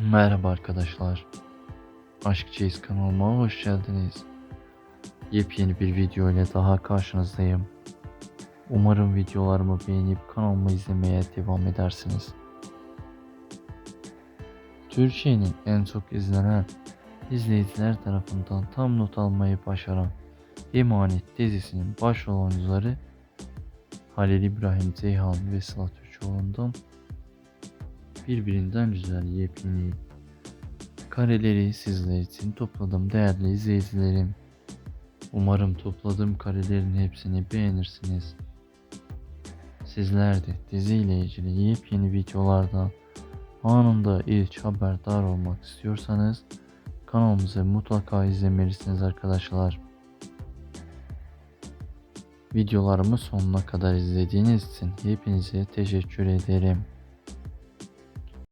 Merhaba arkadaşlar. Aşk Chase kanalıma hoş geldiniz. Yepyeni bir video ile daha karşınızdayım. Umarım videolarımı beğenip kanalımı izlemeye devam edersiniz. Türkiye'nin en çok izlenen izleyiciler tarafından tam not almayı başaran Emanet dizisinin başrol oyuncuları Halil İbrahim Ceyhan ve Sıla Türkoğlu'ndan birbirinden güzel yepyeni kareleri sizler için topladım değerli izleyicilerim. Umarım topladığım karelerin hepsini beğenirsiniz. Sizler de diziyle ilgili yepyeni videolardan anında ilk haberdar olmak istiyorsanız kanalımızı mutlaka izlemelisiniz arkadaşlar. Videolarımı sonuna kadar izlediğiniz için hepinize teşekkür ederim.